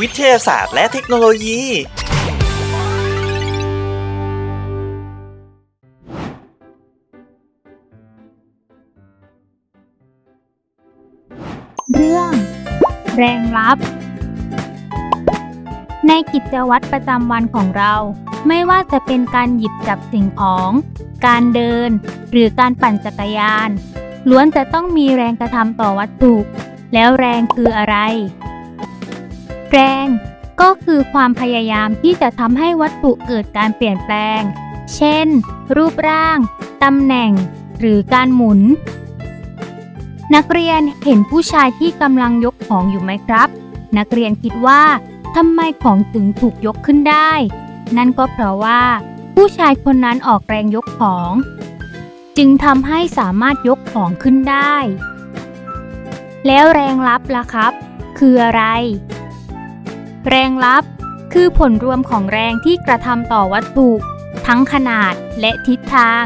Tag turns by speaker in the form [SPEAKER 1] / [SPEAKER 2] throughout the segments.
[SPEAKER 1] วิทยาศาสตร์และเทคโนโลยี
[SPEAKER 2] เรื่อง แรงลับ ในกิจวัตรประจำวันของเรา ไม่ว่าจะเป็นการหยิบจับสิ่งของ การเดิน หรือการปั่นจักรยาน ล้วนจะต้องมีแรงกระทำต่อวัตถุ แล้วแรงคืออะไร แรงก็คือความพยายามที่จะทำให้วัตถุเกิดการเปลี่ยนแปลง เช่น รูปร่าง ตำแหน่ง หรือการหมุน นักเรียนเห็นผู้ชายที่กำลังยกของอยู่ไหมครับ นักเรียนคิดว่าทำไมของถึงถูกยกขึ้นได้ นั่นก็เพราะว่า ผู้ชายคนนั้นออกแรงยกของ จึงทำให้สามารถยกของขึ้นได้ แล้วแรงลับล่ะครับ คืออะไร แรงลับ คือผลรวมของแรงที่กระทำต่อวัตถุ ทั้งขนาดและทิศทาง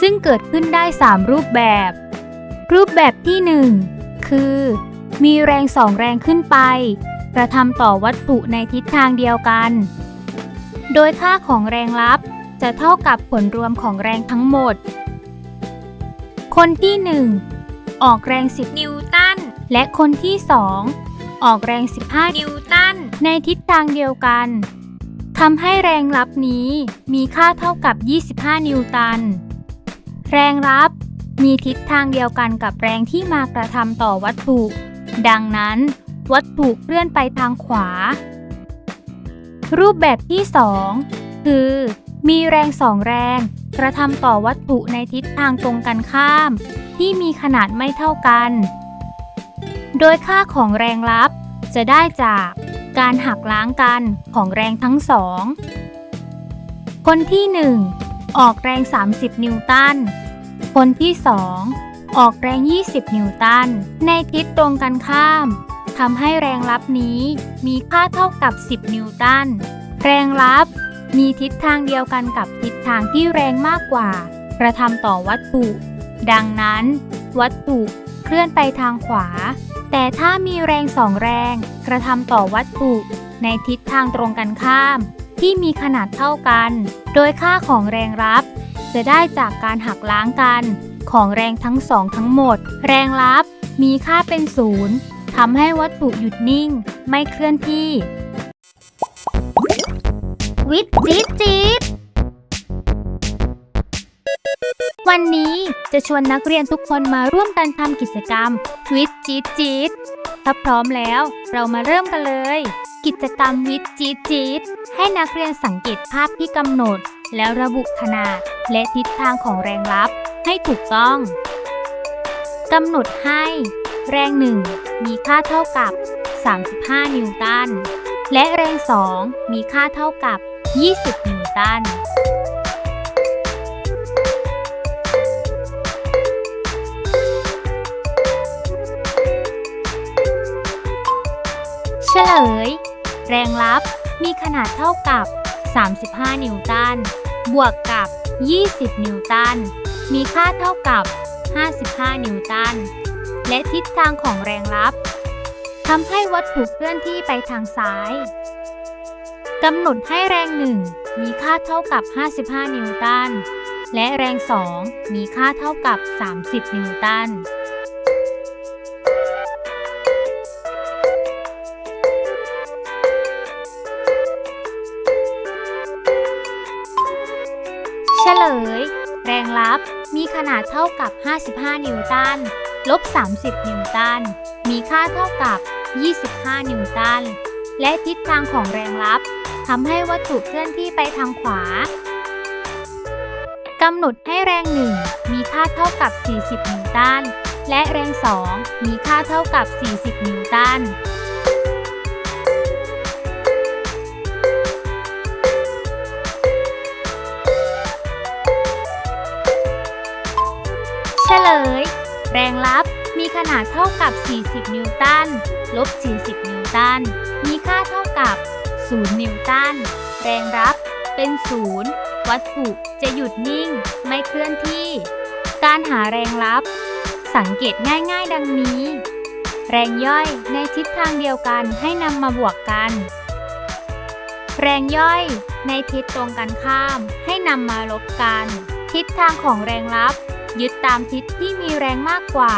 [SPEAKER 2] ซึ่งเกิดขึ้นได้ 3 รูปแบบ รูปแบบที่ 1 คือ มีแรงสองแรงขึ้นไป กระทำต่อวัตถุในทิศทางเดียวกัน โดยค่าของแรงลับจะเท่ากับผลรวมของแรงทั้งหมด คนที่ 1 ออกแรง 10 นิวตัน และคนที่ 2 ออกแรง 15 นิว นในทิศทางเดียวกันทำให้แรงลับนี้มีค่าเท่ากับ 25 นิวตัน แรงลับมีทิศทางเดียวกันกับแรงที่มากระทำต่อวัตถุ ดังนั้น วัตถุเคลื่อนไปทางขวา รูปแบบที่ 2 คือ มีแรงสองแรงกระทำต่อวัตถุในทิศทางตรงกันข้าม ที่มีขนาดไม่เท่ากัน โดยค่าของแรงลับจะได้จาก การหักล้างกันของแรงทั้งสอง คนที่ 1 ออกแรง 30 นิวตัน คนที่ 2 ออกแรง 20 นิวตัน ในทิศตรงกันข้ามทำให้แรงลับนี้มีค่าเท่ากับ 10 นิวตัน แรงลับมีทิศทางเดียวกันกับทิศทางที่แรงมากกว่ากระทำต่อวัตถุ ดังนั้น วัตถุเคลื่อนไปทางขวา แต่ถ้ามีแรงสองแรงกระทำต่อวัตถุ ในทิศทางตรงกันข้าม ที่มีขนาดเท่ากัน โดยค่าของแรงรับ จะได้จากการหักล้างกัน ของแรงทั้งสองทั้งหมด แรงลับมีค่าเป็นศูนย์ทำให้วัตถุหยุดนิ่ง ไม่เคลื่อนที่ วิทย์จี๊ดจี๊ด วันนี้จะชวนนักเรียนทุกคนมาร่วมกันทำกิจกรรมวิทจีดจีดถ้าพร้อมแล้วเรามาเริ่มกันเลย กิจกรรมวิทจีดจีดให้นักเรียนสังเกตภาพที่กำหนด แล้วระบุขนาดและทิศทางของแรงลับให้ถูกต้องกำหนดให้ แรงหนึ่งมีค่าเท่ากับ 35 นิวตัน และแรงสองมีค่าเท่ากับ 20 นิวตัน ย แรงลับมีขนาดเท่ากับ 35 นิวตัน บวกกับ 20 นิวตัน มีค่าเท่ากับ 55 นิวตัน และทิศทางของแรงลับทำให้วัตถุเคลื่อนที่ไปทางซ้ายกำหนดให้แรงหนึ่งมีค่าเท่ากับ 55 นิวตัน และแรงสองมีค่าเท่ากับ 30 นิวตัน เฉลย แรงลับมีขนาดเท่ากับ 55 นิวตัน ลบ 30 นิวตัน มีค่าเท่ากับ 25 นิวตัน และทิศทางของแรงลับทำให้วัตถุเคลื่อนที่ไปทางขวากำหนดให้แรงหนึ่งมีค่าเท่ากับ 40 นิวตัน และแรงสองมีค่าเท่ากับ 40 นิวตัน ฉลย แรงลับมีขนาดเท่ากับ 40 นิวตัน ลบ 40 นิวตัน มีค่าเท่ากับ 0 นิวตัน แรงรับเป็นศูนย์วัตถุจะหยุดนิ่ง ไม่เคลื่อนที่ การหาแรงลับ สังเกตง่ายๆ ดังนี้ แรงย่อยในทิศทางเดียวกันให้นำมาบวกกัน แรงย่อยในทิศตรงกันข้ามให้นำมาลบกัน ทิศทางของแรงลับ ยึดตามทิศที่มีแรงมากกว่า